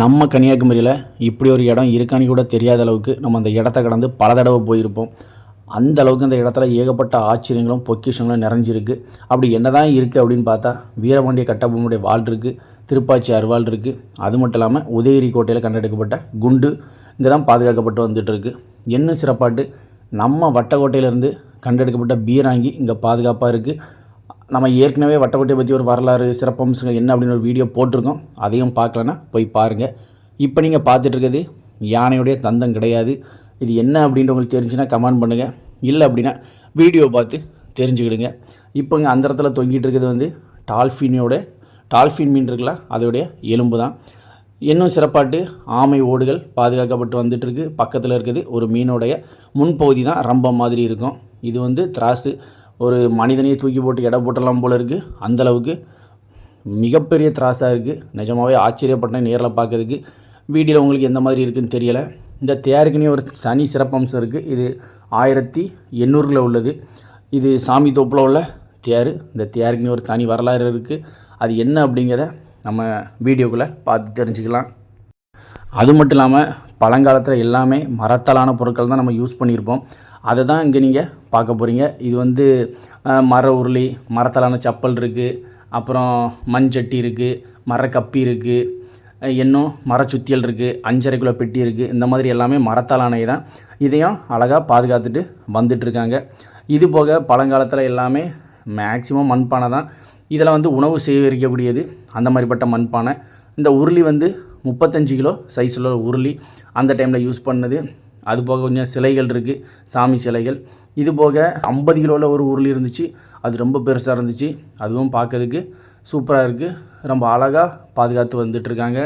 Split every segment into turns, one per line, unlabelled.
நம்ம கன்னியாகுமரியில் இப்படி ஒரு இடம் இருக்கான்னு கூட தெரியாத அளவுக்கு நம்ம அந்த இடத்த கடந்து பல தடவை போயிருப்போம். அந்த அளவுக்கு அந்த இடத்துல ஏகப்பட்ட ஆச்சரியங்களும் பொக்கிஷங்களும் நிறைஞ்சிருக்கு. அப்படி என்ன தான் இருக்குது அப்படின்னு பார்த்தா வீரபாண்டிய கட்டபொம்மனுடைய வால் இருக்குது திருப்பாச்சி அருவாள் இருக்குது அது மட்டும் இல்லாமல் உதயகிரி கோட்டையில் கண்டெடுக்கப்பட்ட குண்டு இங்கே தான் பாதுகாக்கப்பட்டு வந்துட்டுருக்கு என்ன சிறப்பாட்டு நம்ம வட்டக்கோட்டையிலேருந்து கண்டெடுக்கப்பட்ட பீராங்கி இங்கே பாதுகாப்பாக இருக்குது நம்ம ஏற்கனவே வட்டக்கோட்டையை பற்றி ஒரு வரலாறு சிறப்பம்சங்கள் என்ன அப்படின்னு ஒரு வீடியோ போட்டிருக்கோம். அதையும் பார்க்கலன்னா போய் பாருங்கள் இப்போ நீங்கள் பார்த்துட்டு இருக்கிறது யானையுடைய தந்தம் கிடையாது. இது என்ன அப்படின்ட்டு உங்களுக்கு தெரிஞ்சுன்னா கமெண்ட் பண்ணுங்கள் இல்லை அப்படின்னா வீடியோ பார்த்து தெரிஞ்சுக்கிடுங்க. இப்போங்க அந்த இடத்துல தொங்கிட்டு இருக்கிறது வந்து டால்ஃபினோட டால்ஃபின் மீன் இருக்குல்ல அதோடைய எலும்பு தான். இன்னும் சிறப்பாட்டு ஆமை ஓடுகள் பாதுகாக்கப்பட்டு வந்துட்டுருக்கு பக்கத்தில் இருக்குது ஒரு மீனுடைய முன்பகுதி தான் ரம்பம் மாதிரி இருக்கும். இது வந்து திராசு. ஒரு மனிதனையே தூக்கி போட்டு எடை போட்டலாம் போல இருக்குது அந்தளவுக்கு மிகப்பெரிய திராஸாக இருக்குது நிஜமாகவே ஆச்சரியப்பட்டேன் நேரில் பார்க்கறதுக்கு வீடியோவில் உங்களுக்கு எந்த மாதிரி இருக்குன்னு தெரியலை. இந்த தேருக்குனே ஒரு தனி சிறப்பம்சம் இருக்குது இது ஆயிரத்தி எண்ணூறில் உள்ளது. இது சாமி தோப்பில் உள்ள தேர் இந்த தேருக்குனே ஒரு தனி வரலாறு இருக்குது அது என்ன அப்படிங்கிறத நம்ம வீடியோக்குள்ளே பார்த்து தெரிஞ்சுக்கலாம். அது மட்டும் இல்லாமல் பழங்காலத்தில் எல்லாமே மரத்தாலான பொருட்கள் தான் நம்ம யூஸ் பண்ணியிருப்போம். அதை தான் இங்கே நீங்கள் பார்க்க போகிறீங்க இது வந்து மர உருளி மரத்தாலான செப்பல் இருக்குது அப்புறம் மண் சட்டி இருக்குது மரக்கப்பி இருக்குது இன்னும் மரச்சுத்தியல் இருக்குது அஞ்சரை கிலோ பெட்டி இருக்குது இந்த மாதிரி எல்லாமே மரத்தாலானவை தான். இதையும் அழகாக பாதுகாத்துட்டு வந்துட்டுருக்காங்க. இது போக பழங்காலத்தில் எல்லாமே மேக்ஸிமம் மண்பானை தான். இதில் வந்து உணவு சேகரிக்கக்கூடியது அந்த மாதிரிப்பட்ட மண்பானை. இந்த உருளி வந்து முப்பத்தஞ்சு கிலோ சைஸில் உருளி அந்த டைமில் யூஸ் பண்ணது. அது போக கொஞ்சம் சிலைகள் இருக்குது சாமி சிலைகள். இது போக ஐம்பது கிலோவில் ஒரு உருளி இருந்துச்சு. அது ரொம்ப பெருசாக இருந்துச்சு. அதுவும் பார்க்கறதுக்கு சூப்பராக இருக்குது ரொம்ப அழகாக பாதுகாத்து வந்துட்டுருக்காங்க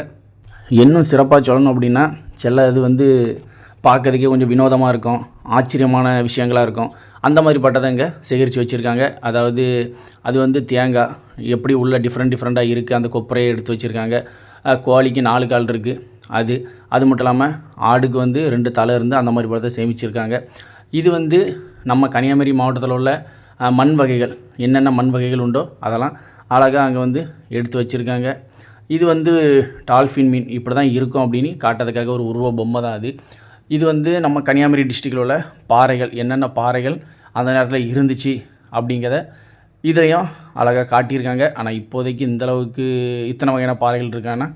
இன்னும் சிறப்பாக சொல்லணும் அப்படின்னா சில இது வந்து பார்க்கறதுக்கே கொஞ்சம் வினோதமாக இருக்கும். ஆச்சரியமான விஷயங்களாக இருக்கும். அந்த மாதிரி பட்டதை இங்கே சேகரித்து வச்சுருக்காங்க. அதாவது அது வந்து தேங்காய் எப்படி உள்ள டிஃப்ரெண்ட் டிஃப்ரெண்ட்டாக இருக்குது அந்த கொப்பரையை எடுத்து வச்சுருக்காங்க. கோழிக்கு நாலு கால் இருக்குது அது அது மட்டும் இல்லாமல் ஆடுக்கு வந்து ரெண்டு தலை இருந்து அந்த மாதிரி படத்தை சேமிச்சிருக்காங்க. இது வந்து நம்ம கன்னியாகுமரி மாவட்டத்தில் உள்ள மண் வகைகள். என்னென்ன மண் வகைகள் உண்டோ அதெல்லாம் அழகாக அங்கே வந்து எடுத்து வச்சுருக்காங்க. இது வந்து டால்ஃபின் மீன். இப்படி தான் இருக்கும் அப்படின்னு காட்டுறதுக்காக ஒரு உருவ பொம்மை தான் அது. இது வந்து நம்ம கன்னியாகுமரி டிஸ்ட்ரிக்டில் உள்ள பாறைகள். என்னென்ன பாறைகள் அந்த நேரத்தில் இருந்துச்சு அப்படிங்கிறத இதையும் அழகாக காட்டியிருக்காங்க. ஆனால் இப்போதைக்கு இந்த அளவுக்கு இத்தனை வகையான பாறைகள் இருக்கான்னா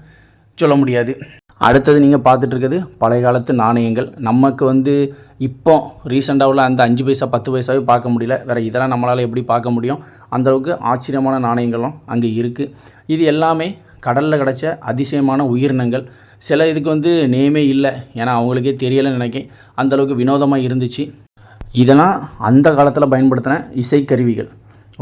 சொல்ல முடியாது. அடுத்தது நீங்கள் பார்த்துட்டு இருக்கிறது பழைய காலத்து நாணயங்கள். நமக்கு வந்து இப்போ ரீசெண்டாக உள்ள அந்த அஞ்சு பைசா பத்து பைசாவே பார்க்க முடியல. வேறு இதெல்லாம் நம்மளால் எப்படி பார்க்க முடியும்? அந்தளவுக்கு ஆச்சரியமான நாணயங்களும் அங்கே இருக்குது இது எல்லாமே கடலில் கிடச்ச அதிசயமான உயிரினங்கள். சில இதுக்கு வந்து நேமே இல்லை. ஏன்னா அவங்களுக்கே தெரியலைன்னு நினைக்கிறேன். அந்தளவுக்கு வினோதமாக இருந்துச்சு. இதெல்லாம் அந்த காலத்தில் பயன்படுத்தின இசைக்கருவிகள்.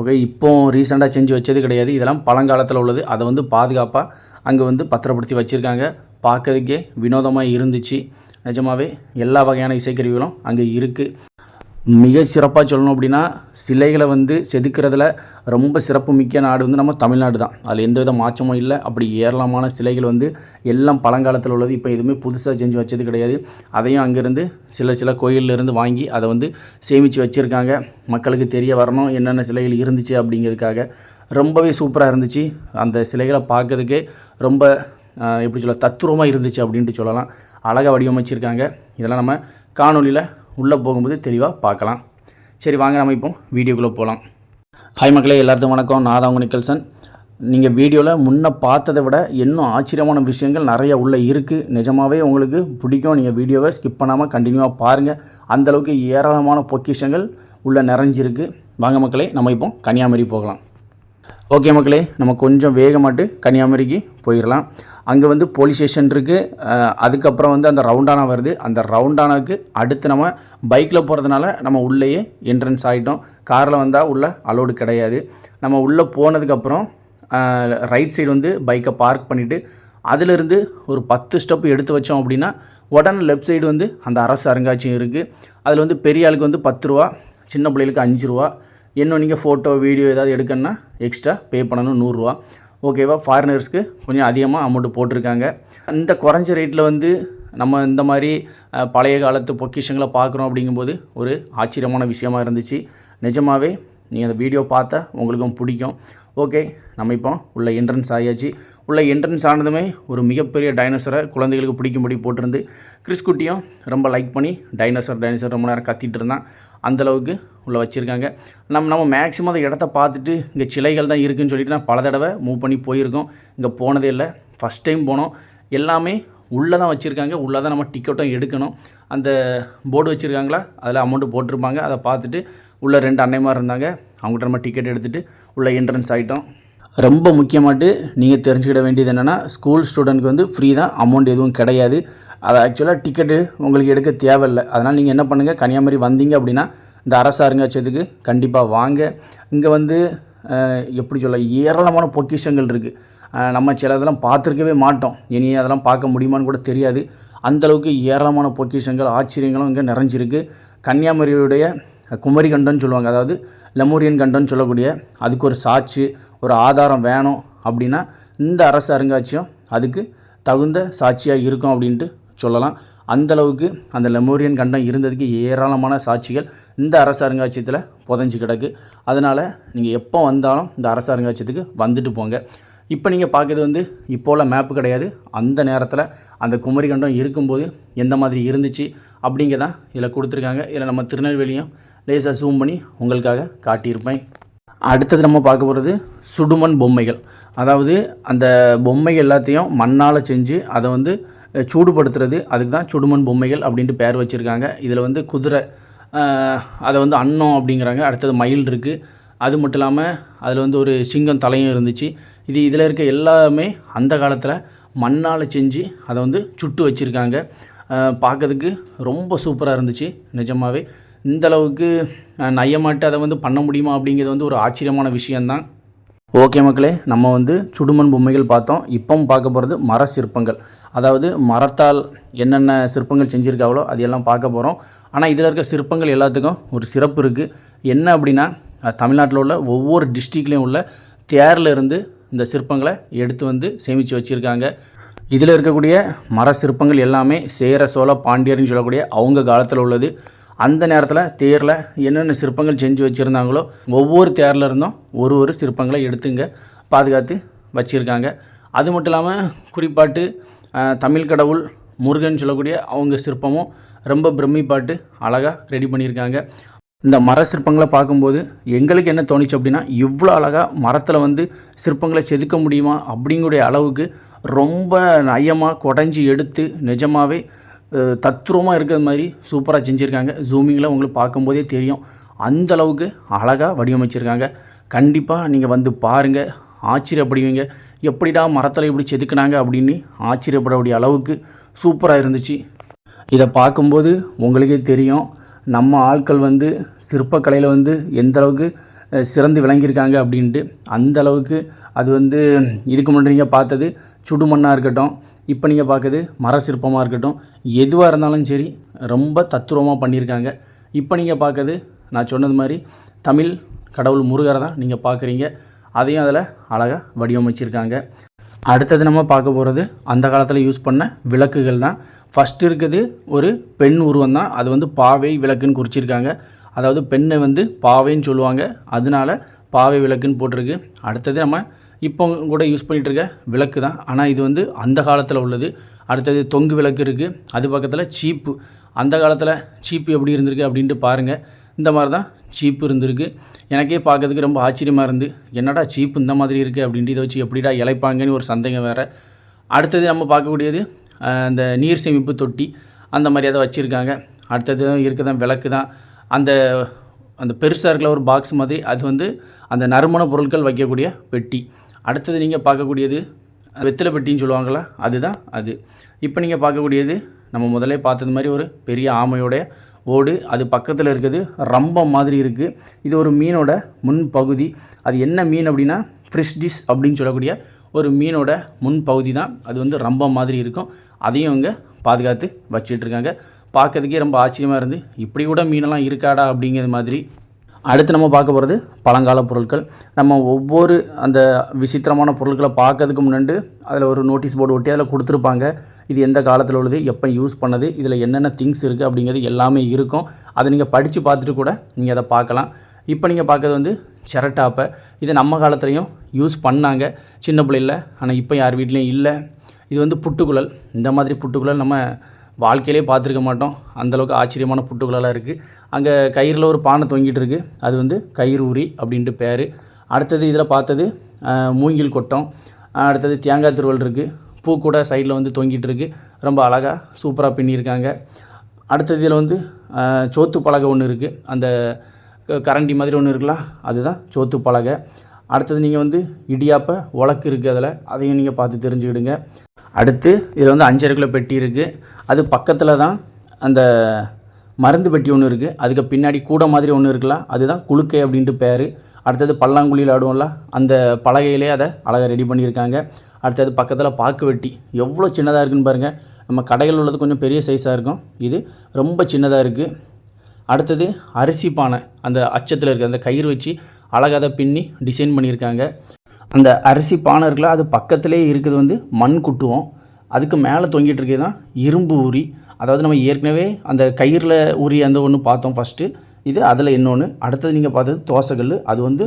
ஓகே இப்போ ரீசெண்டாக செஞ்சு வச்சது கிடையாது. இதெல்லாம் பழங்காலத்தில் உள்ளது. அதை வந்து பாதுகாப்பாக அங்கே வந்து பத்திரப்படுத்தி வச்சுருக்காங்க. பார்க்கறதுக்கே வினோதமாக இருந்துச்சு. நிஜமாவே எல்லா வகையான இசைக்கருவிகளும் அங்கே இருக்குது மிக சிறப்பாக சொல்லணும் அப்படின்னா சிலைகளை வந்து செதுக்கிறதுல ரொம்ப சிறப்பு மிக்க நாடு வந்து நம்ம தமிழ்நாடு தான். அதில் எந்த வித மாற்றமும் இல்லை. அப்படி ஏராளமான சிலைகள் வந்து எல்லாம் பழங்காலத்தில் உள்ளது. இப்போ எதுவுமே புதுசாக செஞ்சு வச்சது கிடையாது. அதையும் அங்கேருந்து சில சில கோயில்ல இருந்து வாங்கி அதை வந்து சேமித்து வச்சுருக்காங்க. மக்களுக்கு தெரிய வரணும் என்னென்ன சிலைகள் இருந்துச்சு அப்படிங்கிறதுக்காக. ரொம்பவே சூப்பராக இருந்துச்சு. அந்த சிலைகளை பார்க்கறதுக்கே ரொம்ப எப்படி சொல்ல தத்துரூபமாக இருந்துச்சு அப்படின்ட்டு சொல்லலாம். அழகாக வடிவமைச்சிருக்காங்க. இதெல்லாம் நம்ம காணொலியில் உள்ளே போகும்போது தெளிவாக பார்க்கலாம். சரி வாங்க நம்ம இப்போ வீடியோக்குள்ளே போகலாம். ஹாய் மக்களே எல்லாத்துக்கும் வணக்கம். நான் தான் நிக்கல்சன். நீங்கள் வீடியோவில் முன்னே பார்த்ததை விட இன்னும் ஆச்சரியமான விஷயங்கள் நிறைய உள்ளே இருக்குது நிஜமாகவே உங்களுக்கு பிடிக்கும். நீங்கள் வீடியோவை ஸ்கிப் பண்ணாமல் கண்டினியூவாக பாருங்கள் அந்தளவுக்கு ஏராளமான பொக்கிஷங்கள் உள்ளே நிறைஞ்சிருக்கு. வாங்க மக்களே நம்ம இப்போ கன்னியாகுமரி போகலாம். ஓகே மக்களே நம்ம கொஞ்சம் வேகமாட்டு கன்னியாகுமரிக்கு போயிடலாம் அங்கே வந்து போலீஸ் ஸ்டேஷன் இருக்குது அதுக்கப்புறம் வந்து அந்த ரவுண்டானா வருது. அந்த ரவுண்டானாவுக்கு அடுத்து நம்ம பைக்கில் போகிறதுனால நம்ம உள்ளேயே என்ட்ரன்ஸ் ஆகிட்டோம் காரில் வந்தால் உள்ளே அலோடு கிடையாது. நம்ம உள்ளே போனதுக்கப்புறம் ரைட் சைடு வந்து பைக்கை பார்க் பண்ணிவிட்டு அதிலிருந்து ஒரு பத்து ஸ்டெப் எடுத்து வச்சோம் அப்படின்னா உடனே லெஃப்ட் சைடு வந்து அந்த அரசு அருங்காட்சியகம் இருக்குது அதில் வந்து பெரிய ஆளுக்கு வந்து பத்து ரூபா சின்ன பிள்ளைகளுக்கு அஞ்சு ரூபா இன்னும் நீங்கள் ஃபோட்டோ வீடியோ ஏதாவது எடுக்கணுன்னா எக்ஸ்ட்ரா பே பண்ணணும் நூறுரூவா. ஓகேவா ஃபாரினர்ஸ்க்கு கொஞ்சம் அதிகமாக அமௌண்ட் போட்டிருக்காங்க. இந்த குறைஞ்ச ரேட்டில் வந்து நம்ம இந்த மாதிரி பழைய காலத்து பொக்கிஷங்களை பார்க்குறோம் அப்படிங்கும்போது ஒரு ஆச்சரியமான விஷயமா இருந்துச்சு. நிஜமாகவே நீங்கள் அந்த வீடியோ பார்த்தா உங்களுக்கும் பிடிக்கும். ஓகே நம்ம இப்போ உள்ள என்ட்ரன்ஸ் ஆகியாச்சு உள்ள என்ட்ரன்ஸ் ஆனதுமே ஒரு மிகப்பெரிய டைனோசரை குழந்தைகளுக்கு பிடிக்கும்படி போட்டிருந்து கிறிஸ் குட்டியும் ரொம்ப லைக் பண்ணி டைனோசர் டைனோசர் ரொம்ப நேரம் கத்திட்டு இருந்தான். அந்தளவுக்கு உள்ளே வச்சுருக்காங்க. நம்ம நம்ம மேக்ஸிமம் அந்த இடத்த பார்த்துட்டு இங்கே சிலைகள் தான் இருக்குதுன்னு சொல்லிட்டு நான் பல தடவை மூவ் பண்ணி போயிருக்கோம். இங்கே போனதே இல்லை. ஃபஸ்ட் டைம் போனோம். எல்லாமே உள்ளே தான் வச்சுருக்காங்க. உள்ளே தான் நம்ம டிக்கெட்டும் எடுக்கணும். அந்த போர்டு வச்சுருக்காங்களா? அதில் அமௌண்ட்டு போட்டிருப்பாங்க. அதை பார்த்துட்டு உள்ளே ரெண்டு அன்னைமார் இருந்தாங்க. அவங்ககிட்ட நம்ம டிக்கெட் எடுத்துகிட்டு உள்ளே என்ட்ரன்ஸ் ஆகிட்டோம் ரொம்ப முக்கியமாட்டு நீங்கள் தெரிஞ்சுக்கிட வேண்டியது என்னென்னா ஸ்கூல் ஸ்டூடெண்ட்க்கு வந்து ஃப்ரீ தான். அமௌண்ட் எதுவும் கிடையாது. அது ஆக்சுவலாக டிக்கெட்டு உங்களுக்கு எடுக்க தேவையில்லை. அதனால் நீங்கள் என்ன பண்ணுங்கள் கன்னியாகுமரி வந்தீங்க அப்படின்னா இந்த அரசு அருங்காட்சியத்துக்கு கண்டிப்பாக வாங்க. இங்கே வந்து எப்படி சொல்ல ஏராளமான பொக்கிஷங்கள் இருக்குது நம்ம சில இதெல்லாம் பார்த்துருக்கவே மாட்டோம். இனி அதெல்லாம் பார்க்க முடியுமான்னு கூட தெரியாது. அந்தளவுக்கு ஏராளமான பொக்கிஷங்கள் ஆச்சரியங்களும் இங்கே நிறைஞ்சிருக்கு. கன்னியாகுமரியுடைய குமரி கண்டம்னு சொல்லுவாங்க. அதாவது லெமோரியன் கண்டம்னு சொல்லக்கூடிய அதுக்கு ஒரு சாட்சி ஒரு ஆதாரம் வேணும் அப்படின்னா இந்த அரசு அருங்காட்சியம் அதுக்கு தகுந்த சாட்சியாக இருக்கும் அப்படின்ட்டு சொல்லலாம். அந்தளவுக்கு அந்த லெமோரியன் கண்டம் இருந்ததுக்கு ஏராளமான சாட்சிகள் இந்த அரசு அருங்காட்சியத்தில் புதஞ்சு கிடக்கு. அதனால் நீங்கள் எப்போ வந்தாலும் இந்த அரசு அருங்காட்சியத்துக்கு வந்துட்டு போங்க. இப்போ நீங்கள் பார்க்குறது வந்து இப்போல்லாம் மேப்பு கிடையாது. அந்த நேரத்தில் அந்த குமரி கண்டம் இருக்கும்போது எந்த மாதிரி இருந்துச்சு அப்படிங்கதான் இதில் கொடுத்துருக்காங்க. இதில் நம்ம திருநெல்வேலியும் லேசாக ஜூம் பண்ணி உங்களுக்காக காட்டியிருப்பேன். அடுத்தது நம்ம பார்க்க போகிறது சுடுமண் பொம்மைகள். அதாவது அந்த பொம்மைகள் எல்லாத்தையும் மண்ணால் செஞ்சு அதை வந்து சூடுபடுத்துறது அதுக்கு தான் சுடுமண் பொம்மைகள் அப்படின்ட்டு பேர் வச்சுருக்காங்க. இதில் வந்து குதிரை அதை வந்து அன்னம் அப்படிங்கிறாங்க. அடுத்தது மயில் இருக்குது அது மட்டும் இல்லாமல் அதில் வந்து ஒரு சிங்கம் தலையும் இருந்துச்சு. இது இதில் இருக்க எல்லாமே அந்த காலத்தில் மண்ணால் செஞ்சு அதை வந்து சுட்டு வச்சுருக்காங்க. பார்க்கறதுக்கு ரொம்ப சூப்பராக இருந்துச்சு நிஜமாகவே இந்த அளவுக்கு நயமாட்டு அதை வந்து பண்ண முடியுமா அப்படிங்கிறது வந்து ஒரு ஆச்சரியமான விஷயந்தான் ஓகே மக்களே நம்ம வந்து சுடுமண் பொம்மைகள் பார்த்தோம். இப்போ பார்க்க போகிறது மர சிற்பங்கள். அதாவது மரத்தால் என்னென்ன சிற்பங்கள் செஞ்சுருக்காங்களோ அது எல்லாம் பார்க்க போகிறோம் ஆனால் இதில் இருக்க சிற்பங்கள் எல்லாத்துக்கும் ஒரு சிறப்பு இருக்குது என்ன அப்படின்னா தமிழ்நாட்டில் உள்ள ஒவ்வொரு டிஸ்ட்ரிக்ட்லேயும் உள்ள தேரில் இருந்து இந்த சிற்பங்களை எடுத்து வந்து சேமித்து வச்சுருக்காங்க. இதில் இருக்கக்கூடிய மர சிற்பங்கள் எல்லாமே சேர சோழ பாண்டியர்னு சொல்லக்கூடிய அவங்க காலத்தில் உள்ளது. அந்த நேரத்தில் தேரில் என்னென்ன சிற்பங்கள் செஞ்சு வச்சுருந்தாங்களோ ஒவ்வொரு தேரில் இருந்தும் ஒரு ஒரு சிற்பங்களை எடுத்துங்க பாதுகாத்து வச்சுருக்காங்க. அது மட்டும் இல்லாமல் குறிப்பாட்டு தமிழ் கடவுள் முருகன் சொல்லக்கூடிய அவங்க சிற்பமும் ரொம்ப பிரமிப்பாட்டு அழகாக ரெடி பண்ணியிருக்காங்க. இந்த மர சிற்பங்களை பார்க்கும்போது எங்களுக்கு என்ன தோணுச்சு அப்படின்னா இவ்வளோ அழகாக மரத்தில் வந்து சிற்பங்களை செதுக்க முடியுமா அப்படிங்கிற அளவுக்கு ரொம்ப நயமாக குடஞ்சி எடுத்து நிஜமாகவே தத்ரூபமாக இருக்கிற மாதிரி சூப்பராக செஞ்சுருக்காங்க. ஜூமிங்கில் உங்களுக்கு பார்க்கும்போதே தெரியும். அந்த அளவுக்கு அழகாக வடிவமைச்சிருக்காங்க. கண்டிப்பாக நீங்கள் வந்து பாருங்கள் ஆச்சரியப்படுவீங்க. எப்படிடா மரத்தில் இப்படி செதுக்குனாங்க அப்படின்னு ஆச்சரியப்படக்கூடிய அளவுக்கு சூப்பராக இருந்துச்சு. இதை பார்க்கும்போது உங்களுக்கே தெரியும். நம்ம ஆட்கள் வந்து சிற்பக்கலையில் வந்து எந்த அளவுக்கு சிறந்து விளங்கியிருக்காங்க அப்படின்ட்டு அந்த அளவுக்கு அது வந்து இதுக்கு முன்னாடி நீங்கள் பார்த்தது சுடுமண்ணாக இருக்கட்டும் இப்போ நீங்கள் பார்க்குறது மர சிற்பமாக இருக்கட்டும் எதுவாக இருந்தாலும் சரி ரொம்ப தத்துரூபமாக பண்ணியிருக்காங்க. இப்போ நீங்கள் பார்க்குறது நான் சொன்னது மாதிரி தமிழ் கடவுள் முருகரை தான் நீங்கள் பார்க்குறீங்க. அதையும் அதில் அழகாக வடிவமைச்சிருக்காங்க. அடுத்தது நம்ம பார்க்க போகிறது அந்த காலத்தில் யூஸ் பண்ண விளக்குகள் தான். ஃபஸ்ட்டு இருக்குது ஒரு பெண் உருவம் தான். அது வந்து பாவை விளக்குன்னு குறிச்சிருக்காங்க. அதாவது பெண்ணை வந்து பாவைன்னு சொல்லுவாங்க. அதனால பாவை விளக்குன்னு போட்டிருக்கு. அடுத்தது நம்ம இப்போ கூட யூஸ் பண்ணிகிட்டு இருக்க விளக்கு தான். ஆனால் இது வந்து அந்த காலத்தில் உள்ளது. அடுத்தது தொங்கு விளக்கு இருக்குது அது பக்கத்தில் சீப்பு. அந்த காலத்தில் சீப்பு எப்படி இருந்திருக்கு அப்படின்ட்டு பாருங்கள் இந்த மாதிரி தான் சீப்பு இருந்திருக்கு. எனக்கே பார்க்கறதுக்கு ரொம்ப ஆச்சரியமாக இருந்து என்னடா சீப்பு இந்த மாதிரி இருக்குது அப்படின்ட்டு இதை வச்சு எப்படிடா இழைப்பாங்கன்னு ஒரு சந்தேகம் வேறு. அடுத்தது நம்ம பார்க்கக்கூடியது அந்த நீர் சேமிப்பு தொட்டி அந்த மாதிரி அதை வச்சுருக்காங்க. அடுத்தது இருக்கதான் விளக்கு தான் அந்த அந்த பெருசாக இருக்கிற ஒரு பாக்ஸ் மாதிரி அது வந்து அந்த நறுமண பொருட்கள் வைக்கக்கூடிய பெட்டி. அடுத்தது நீங்கள் பார்க்கக்கூடியது வெத்தலை பெட்டின்னு சொல்லுவாங்களா அதுதான் அது. இப்போ நீங்கள் பார்க்கக்கூடியது நம்ம முதலே பார்த்தது மாதிரி ஒரு பெரிய ஆமையோடைய ஓடு. அது பக்கத்தில் இருக்குது. ரம்பம் மாதிரி இருக்குது இது ஒரு மீனோட முன்பகுதி. அது என்ன மீன் அப்படின்னா ஃப்ரிஷ் டிஷ் அப்படின்னு சொல்லக்கூடிய ஒரு மீனோட முன்பகுதி தான் அது வந்து ரம்பம் மாதிரி இருக்கும். அதையும் அவங்க பாதுகாத்து வச்சிட்ருக்காங்க. பார்க்கறதுக்கே ரொம்ப ஆச்சரியமாக இருந்து இப்படி கூட மீனெல்லாம் இருக்காடா அப்படிங்கிற மாதிரி அடுத்து நம்ம பார்க்க போகிறது பழங்கால பொருட்கள். நம்ம ஒவ்வொரு அந்த விசித்திரமான பொருட்களை பார்க்கறதுக்கு முன்னாடி அதில் ஒரு நோட்டீஸ் போர்டு ஒட்டி அதில் கொடுத்துருப்பாங்க. இது எந்த காலத்தில் உள்ளது எப்போ யூஸ் பண்ணது இதில் என்னென்ன திங்ஸ் இருக்குது அப்படிங்கிறது எல்லாமே இருக்கும். அதை நீங்கள் படித்து பார்த்துட்டு கூட நீங்கள் அதை பார்க்கலாம். இப்போ நீங்கள் பார்க்கறது வந்து செரட்டாப்பை. இது நம்ம காலத்துலேயும் யூஸ் பண்ணாங்க. சின்ன பிள்ளையில் ஆனால் இப்போ யார் வீட்லேயும் இல்லை. இது வந்து புட்டுக்குழல். இந்த மாதிரி புட்டுக்குழல் நம்ம வாழ்க்கையிலே பார்த்துருக்க மாட்டோம். அந்தளவுக்கு ஆச்சரியமான புட்டுகளெல்லாம் இருக்குது அங்கே கயிறில் ஒரு பானை தொங்கிட்டு இருக்கு. அது வந்து கயிறு உரி அப்படின்ட்டு பேர். அடுத்தது இதில் பார்த்தது மூங்கில் கொட்டம். அடுத்தது தேங்காய் திருவல் இருக்குது பூ கூட சைடில் வந்து தொங்கிட்டு இருக்கு. ரொம்ப அழகாக சூப்பராக பின்னியிருக்காங்க. அடுத்தது இதில் வந்து சோத்து பலகை ஒன்று இருக்குது அந்த கரண்டி மாதிரி ஒன்று இருக்குல்ல அதுதான் சோத்து பலகை. அடுத்தது நீங்கள் வந்து இடியாப்ப உலக்கு இருக்குது அதில். அதையும் நீங்கள் பார்த்து தெரிஞ்சுக்கிடுங்க. அடுத்து இதில் வந்து அஞ்சரை கிலோ பெட்டி இருக்குது அது பக்கத்தில் தான் அந்த மருந்து பெட்டி ஒன்று இருக்குது அதுக்கு பின்னாடி கூட மாதிரி ஒன்று இருக்குல்ல அதுதான் குலுக்கை அப்படின்ட்டு பேர். அடுத்தது பல்லாங்குழியில் ஆடுவோம்ல அந்த பலகையிலே அதை அழகாக ரெடி பண்ணியிருக்காங்க. அடுத்தது பக்கத்தில் பாக்கு வெட்டி. எவ்வளோ சின்னதாக இருக்குன்னு பாருங்கள் நம்ம கடைகள் உள்ளது கொஞ்சம் பெரிய சைஸாக இருக்கும். இது ரொம்ப சின்னதாக இருக்குது அடுத்தது அரிசி பானை அந்த அச்சத்தில் இருக்க அந்த கயிறு வச்சு அழகாக அதை பின்னி டிசைன் பண்ணியிருக்காங்க. அந்த அரிசி பானை இருக்குல்ல அது பக்கத்திலே இருக்குது வந்து மண் குட்டுவோம். அதுக்கு மேலே தொங்கிட்டு இருக்கிறது தான் இரும்பு உரி. அதாவது நம்ம ஏற்கனவே அந்த கயிறில் உரி அந்த ஒன்று பார்த்தோம் ஃபஸ்ட்டு இது அதில் இன்னொன்று அடுத்தது நீங்கள் பார்த்தது தோசைக்கல் அது வந்து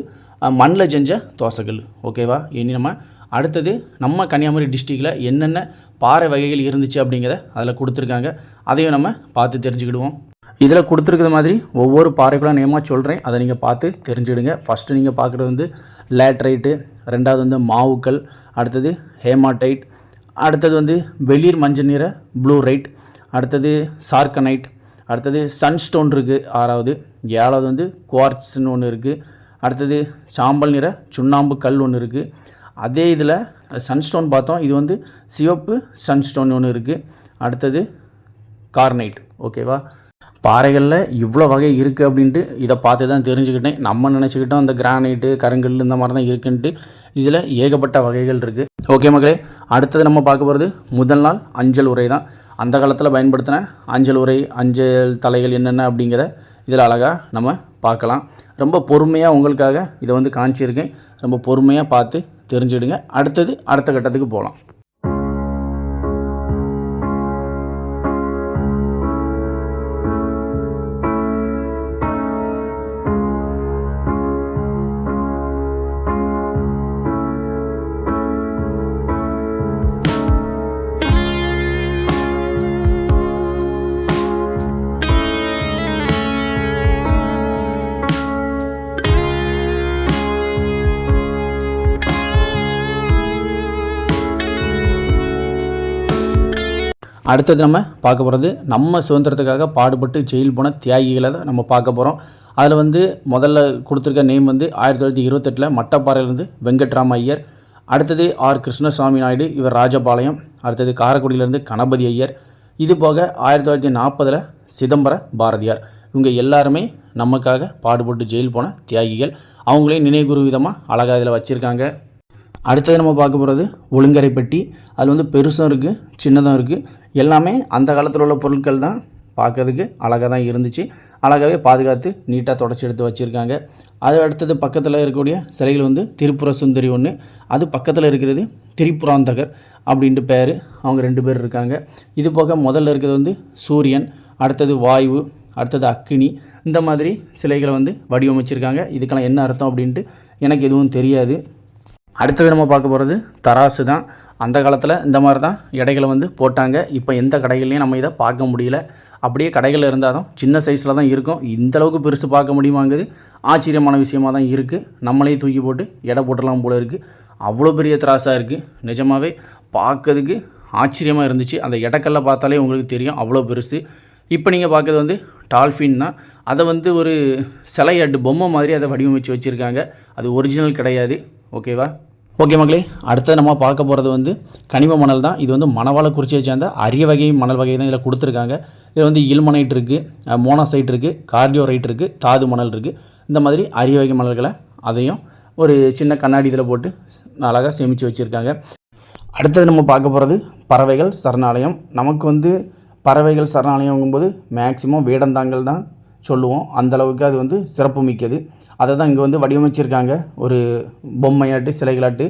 மண்ணில் செஞ்ச தோசைக்கல் ஓகேவா இனி நம்ம அடுத்தது நம்ம கன்னியாகுமரி டிஸ்ட்ரிக்டில் என்னென்ன பாறை வகைகள் இருந்துச்சு அப்படிங்கிறத அதில் கொடுத்துருக்காங்க. அதையும் நம்ம பார்த்து தெரிஞ்சுக்கிடுவோம். இதில் கொடுத்துருக்கிற மாதிரி ஒவ்வொரு பாறைக்குள்ள நேமாக சொல்கிறேன் அதை நீங்கள் பார்த்து தெரிஞ்சுக்கிடுங்க. ஃபஸ்ட்டு நீங்கள் பார்க்குறது வந்து லேட்ரைட்டு ரெண்டாவது வந்து மாவுக்கல் அடுத்தது ஹேமாடைட் அடுத்தது வந்து வெளிர் மஞ்சள் நிற ப்ளூ ரைட் அடுத்தது சார்கனைட் அடுத்தது சன்ஸ்டோன் இருக்குது ஆறாவது. ஏழாவது வந்து குவார்ட்ஸ்னு ஒன்று இருக்குது அடுத்தது சாம்பல் நிற சுண்ணாம்பு கல் ஒன்று இருக்குது அதே இதில் சன்ஸ்டோன் பார்த்தோம். இது வந்து சிவப்பு சன்ஸ்டோன் ஒன்று இருக்குது அடுத்தது கார்னைட் ஓகேவா பாறைகளில் இவ்வளோ வகை இருக்குது அப்படின்ட்டு இதை பார்த்து தான் தெரிஞ்சுக்கிட்டேன். நம்ம நினச்சிக்கிட்டோம் இந்த கிரானைட்டு கருங்கல் இந்த மாதிரி தான் இருக்குன்ட்டு இதில் ஏகப்பட்ட வகைகள் இருக்குது ஓகே மக்களே அடுத்தது நம்ம பார்க்க போகிறது முதல் நாள் அஞ்சல் உரை தான். அந்த காலத்தில் பயன்படுத்தின அஞ்சல் உரை அஞ்சல் தலைகள் என்னென்ன அப்படிங்கிறத இதில் அழகாக நம்ம பார்க்கலாம். ரொம்ப பொறுமையாக உங்களுக்காக இதை வந்து காமிச்சிருக்கேன். ரொம்ப பொறுமையாக பார்த்து தெரிஞ்சுடுங்க அடுத்தது அடுத்த கட்டத்துக்கு போகலாம். அடுத்தது நம்ம பார்க்க போகிறது நம்ம சுதந்திரத்துக்காக பாடுபட்டு ஜெயில் போன தியாகிகளை தான் நம்ம பார்க்க போகிறோம் அதில் வந்து முதல்ல கொடுத்துருக்க நேம் வந்து ஆயிரத்தி தொள்ளாயிரத்தி இருபத்தெட்டில் மட்டப்பாறையிலேருந்து வெங்கட்ராம ஐயர் அடுத்தது ஆர். கிருஷ்ணசாமி நாயுடு இவர் ராஜபாளையம் அடுத்தது காரைக்குடியிலேருந்து கணபதி ஐயர். இது போக ஆயிரத்தி தொள்ளாயிரத்தி நாற்பதில் சிதம்பர பாரதியார். இவங்க எல்லாருமே நமக்காக பாடுபட்டு ஜெயில் போன தியாகிகள். அவங்களையும் நினைவுகூறு விதமாக அழகாக இதில் வச்சுருக்காங்க. அடுத்தது நம்ம பார்க்க போகிறது ஒழுங்கரை பெட்டி அதில் வந்து பெருசும் இருக்குது சின்னதும் இருக்குது எல்லாமே அந்த காலத்தில் உள்ள பொருட்கள் தான் பார்க்கறதுக்கு அழகாக தான் இருந்துச்சு. அழகாகவே பாதுகாத்து நீட்டாக தொடச்சி எடுத்து வச்சுருக்காங்க. அது அடுத்தது பக்கத்தில் இருக்கக்கூடிய சிலைகள் வந்து திரிபுர சுந்தரி ஒன்று அது பக்கத்தில் இருக்கிறது திரிபுராந்தகர் அப்படின்ட்டு பேர். அவங்க ரெண்டு பேர் இருக்காங்க. இது போக முதல்ல இருக்கிறது வந்து சூரியன் அடுத்தது வாயு அடுத்தது அக்கினி இந்த மாதிரி சிலைகளை வந்து வடிவமைச்சிருக்காங்க. இதுக்கெல்லாம் என்ன அர்த்தம் அப்படின்ட்டு எனக்கு எதுவும் தெரியாது. அடுத்தது நம்ம பார்க்க போகிறது தராசு தான். அந்த காலத்தில் இந்த மாதிரி தான் எடைகளை வந்து போட்டாங்க. இப்போ எந்த கடைகள்லையும் நம்ம இதை பார்க்க முடியல. அப்படியே கடைகள் இருந்தாலும் சின்ன சைஸில் தான் இருக்கும். இந்தளவுக்கு பெருசு பார்க்க முடியுமாங்கிறது ஆச்சரியமான விஷயமா தான் இருக்குது நம்மளே தூக்கி போட்டு எடை போட்டுடலாம் போல இருக்குது அவ்வளோ பெரிய திராசாக இருக்குது நிஜமாகவே பார்க்கறதுக்கு ஆச்சரியமாக இருந்துச்சு. அந்த இடக்கல்ல பார்த்தாலே உங்களுக்கு தெரியும். அவ்வளோ பெருசு. இப்போ நீங்கள் பார்க்குறது வந்து டால்ஃபின் தான் அதை வந்து ஒரு சிலை அட்டு பொம்மை மாதிரி அதை வடிவமைச்சு வச்சுருக்காங்க. அது ஒரிஜினல் கிடையாது. ஓகேவா? ஓகே மக்களே அடுத்தது நம்ம பார்க்க போகிறது வந்து கனிம மணல் தான். இது வந்து மணவாளக்குறிச்சியை சேர்ந்த அரிய வகை மணல் வகை தான் இதில் கொடுத்துருக்காங்க. இதில் வந்து இல்மனைட் இருக்குது மோனாசைட் இருக்குது கார்டியோரைட் இருக்குது தாது மணல் இருக்குது இந்த மாதிரி அரிய வகை மணல்களை அதையும் ஒரு சின்ன கண்ணாடி இதில் போட்டு அழகாக சேமித்து வச்சுருக்காங்க. அடுத்தது நம்ம பார்க்க போகிறது பறவைகள் சரணாலயம். நமக்கு வந்து பறவைகள் சரணாலயங்கும்போது மேக்சிமம் வேடந்தாங்கல் தான் சொல்லுவோம். அந்த அளவுக்கு அது வந்து சிறப்பு மிக்கது. அதை தான் இங்கே வந்து வடிவமைச்சிருக்காங்க. ஒரு பொம்மையாட்டு சிலைகளாட்டு.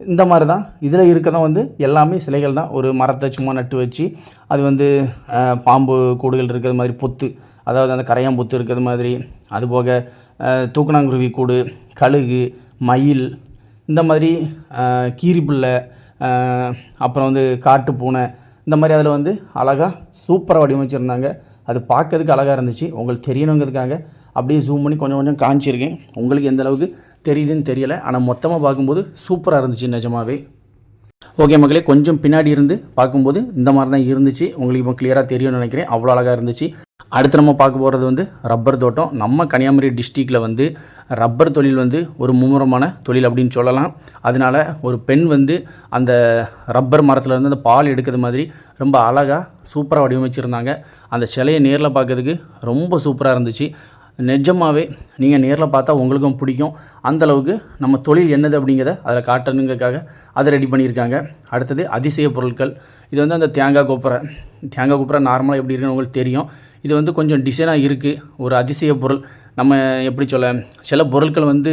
இந்த மாதிரி தான் இதில் இருக்கதான் வந்து எல்லாமே சிலைகள் தான். ஒரு மரத்தை சும்மா நட்டு வச்சு அது வந்து பாம்பு கூடுகள் இருக்கிறது மாதிரி பொத்து அதாவது அந்த கரையான் பொத்து இருக்கிறது மாதிரி அதுபோக தூக்கணாங்குருவி கூடு கழுகு மயில் இந்த மாதிரி அஹ், கீரிப்பிள்ளை அப்புறம் வந்து காட்டு பூனை இந்த மாதிரி அதில் வந்து அழகாக சூப்பராக வடிவமைச்சிருந்தாங்க. அது பார்க்கறதுக்கு அழகாக இருந்துச்சு. உங்களுக்கு தெரியணுங்கிறதுக்காக அப்படியே ஜூம் பண்ணி கொஞ்சம் கொஞ்சம் காமிச்சிருக்கேன். உங்களுக்கு எந்த அளவுக்கு தெரியுதுன்னு தெரியலை. ஆனால் மொத்தமாக பார்க்கும்போது சூப்பராக இருந்துச்சு நிஜமாவே. ஓகே மக்களே கொஞ்சம் பின்னாடி இருந்து பார்க்கும்போது இந்த மாதிரி தான் இருந்துச்சு. உங்களுக்கு இப்போ கிளியராக தெரியும்னு நினைக்கிறேன். அவ்வளோ அழகாக இருந்துச்சு. அடுத்து நம்ம பார்க்க போகிறது வந்து ரப்பர் தோட்டம். நம்ம கன்னியாகுமரி டிஸ்ட்ரிக்டில் வந்து ரப்பர் தொழில் வந்து ஒரு மும்முரமான தொழில் அப்படின்னு சொல்லலாம். அதனால ஒரு பெண் வந்து அந்த ரப்பர் மரத்தில் இருந்து அந்த பால் எடுக்கிறது மாதிரி ரொம்ப அழகாக சூப்பராக வடிவமைச்சிருந்தாங்க. அந்த சிலையை நேரில் பார்க்கறதுக்கு ரொம்ப சூப்பராக இருந்துச்சு. நிஜமாகவே நீங்கள் நேரில் பார்த்தா உங்களுக்கும் பிடிக்கும். அந்த அளவுக்கு நம்ம தொழில் என்னது அப்படிங்கிறத அதில் காட்டணுங்கிறதுக்காக அதை ரெடி பண்ணியிருக்காங்க. அடுத்தது அதிசய பொருட்கள். இது வந்து அந்த தேங்காய் கொப்பரை தேங்காய் கொப்பரை நார்மலாக எப்படி இருக்குன்னு உங்களுக்கு தெரியும். இது வந்து கொஞ்சம் டிசைனாக இருக்குது ஒரு அதிசய பொருள். நம்ம எப்படி சொல்ல சில பொருட்கள் வந்து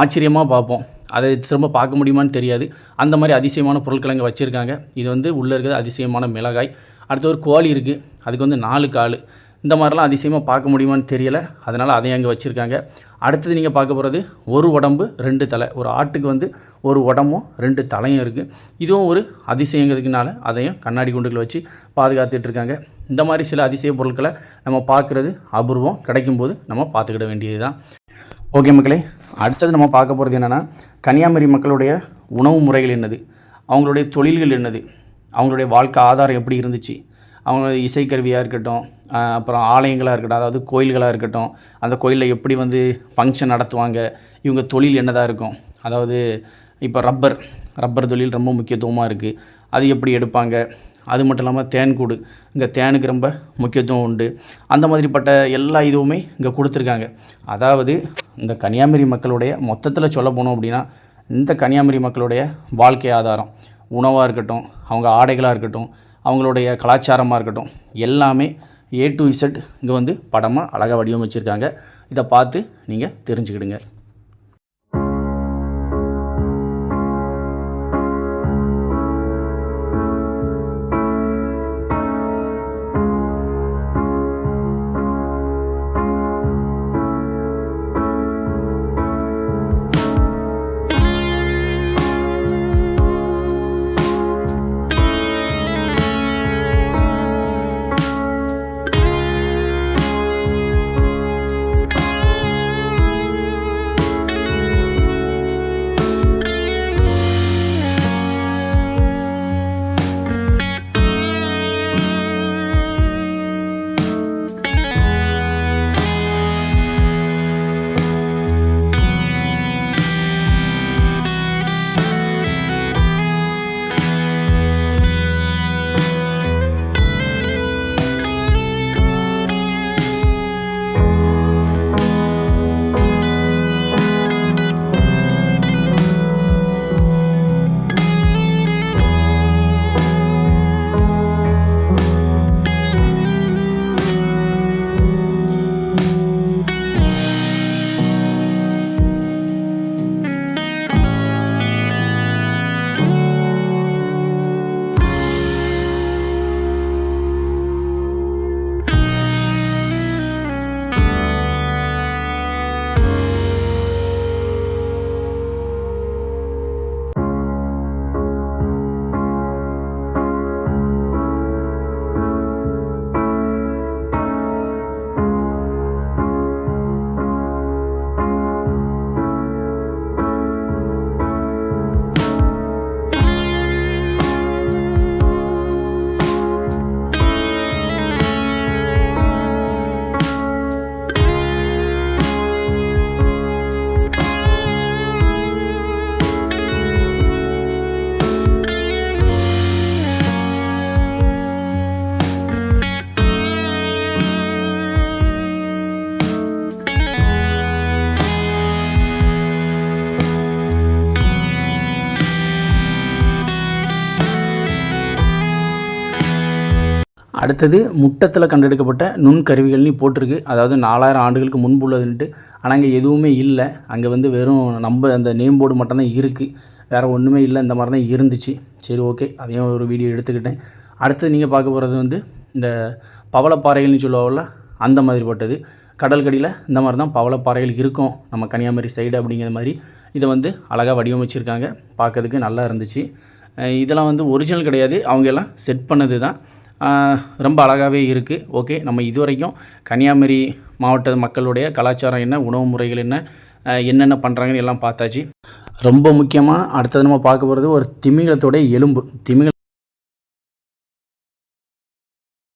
ஆச்சரியமாக பார்ப்போம். அதை திரும்ப பார்க்க முடியுமான்னு தெரியாது. அந்த மாதிரி அதிசயமான பொருட்கள் அங்கே வச்சுருக்காங்க. இது வந்து உள்ளே இருக்கிறது அதிசயமான மிளகாய். அடுத்து ஒரு கோழி இருக்குது அதுக்கு வந்து நாலு கால். இந்த மாதிரிலாம் அதிசயமாக பார்க்க முடியுமான்னு தெரியலை. அதனால் அதையும் அங்கே வச்சுருக்காங்க. அடுத்தது நீங்கள் பார்க்க போகிறது ஒரு உடம்பு ரெண்டு தலை. ஒரு ஆட்டுக்கு வந்து ஒரு உடம்பும் ரெண்டு தலையும் இருக்குது இதுவும் ஒரு அதிசயங்கிறதுக்குனால அதையும் கண்ணாடி குண்டுகளை வச்சு பாதுகாத்துட்டு இருக்காங்க. இந்த மாதிரி சில அதிசய பொருட்களை நம்ம பார்க்குறது அபூர்வம். கிடைக்கும்போது நம்ம பார்த்துக்கிட வேண்டியது தான் ஓகே மக்களே அடுத்தது நம்ம பார்க்க போகிறது என்னென்னா கன்னியாகுமரி மக்களுடைய உணவு முறைகள் என்னது? அவங்களுடைய தொழில்கள் என்னது? அவங்களுடைய வாழ்க்கை ஆதாரம் எப்படி இருந்துச்சு? அவங்க இசைக்கருவியாக இருக்கட்டும் அப்புறம் ஆலயங்களாக இருக்கட்டும் அதாவது கோயில்களாக இருக்கட்டும் அந்த கோயிலில் எப்படி வந்து ஃபங்க்ஷன் நடத்துவாங்க இவங்க தொழில் என்னதாக இருக்கும் அதாவது இப்போ ரப்பர் ரப்பர் தொழில் ரொம்ப முக்கியத்துவமாக இருக்குது அது எப்படி எடுப்பாங்க அது மட்டும் இல்லாமல் தேன்கூடு இங்கே தேனுக்கு ரொம்ப முக்கியத்துவம் உண்டு அந்த மாதிரிப்பட்ட எல்லா இதுவுமே இங்கே கொடுத்துருக்காங்க. அதாவது இந்த கன்னியாகுமரி மக்களுடைய மொத்தத்தில் சொல்ல போனோம் அப்படின்னா இந்த கன்னியாகுமரி மக்களுடைய வாழ்க்கை ஆதாரம் உணவாக இருக்கட்டும் அவங்க ஆடைகளாக இருக்கட்டும் அவங்களுடைய கலாச்சாரமாக இருக்கட்டும் எல்லாமே ஏ டு இசட் இங்கே வந்து படமாக அழகாக வடிவமைச்சிருக்காங்க. இதை பார்த்து நீங்கள் தெரிஞ்சுக்கிடுங்க. அடுத்தது முட்டத்தில் கண்டெடுக்கப்பட்ட நுண்கருவிகள்னு போட்டிருக்கு. அதாவது நாலாயிரம் ஆண்டுகளுக்கு முன்பு உள்ளதுன்ட்டு ஆனால் அங்கே எதுவுமே இல்லை. அங்கே வந்து வெறும் நம்ம அந்த நேம் போர்டு மட்டும்தான் இருக்குது வேறு ஒன்றுமே இல்லை. இந்த மாதிரி தான் இருந்துச்சு. சரி ஓகே அதையும் ஒரு வீடியோ எடுத்துக்கிட்டேன். அடுத்தது நீங்கள் பார்க்க போகிறது வந்து இந்த பவளப்பாறைகள்னு சொல்லுவாங்கள்ல அந்த மாதிரி பட்டது. கடல்கடியில் இந்த மாதிரி தான் பவளப்பாறைகள் இருக்கும். நம்ம கன்னியாகுமரி சைடு அப்படிங்கிற மாதிரி. இதை வந்து அழகாக வடிவமைச்சிருக்காங்க. பார்க்கறதுக்கு நல்லா இருந்துச்சு. இதெல்லாம் வந்து ஒரிஜினல் கிடையாது. அவங்க எல்லாம் செட் பண்ணது தான் ரொம்ப அழகாகவே இருக்குது ஓகே நம்ம இதுவரைக்கும் கன்னியாகுமரி மாவட்ட மக்களுடைய கலாச்சாரம் என்ன உணவு முறைகள் என்ன என்னென்ன பண்ணுறாங்கன்னு எல்லாம் பார்த்தாச்சு. ரொம்ப முக்கியமாக அடுத்தது நம்ம பார்க்க போகிறது ஒரு திமிங்கலத்துடைய எலும்பு. திமிங்கல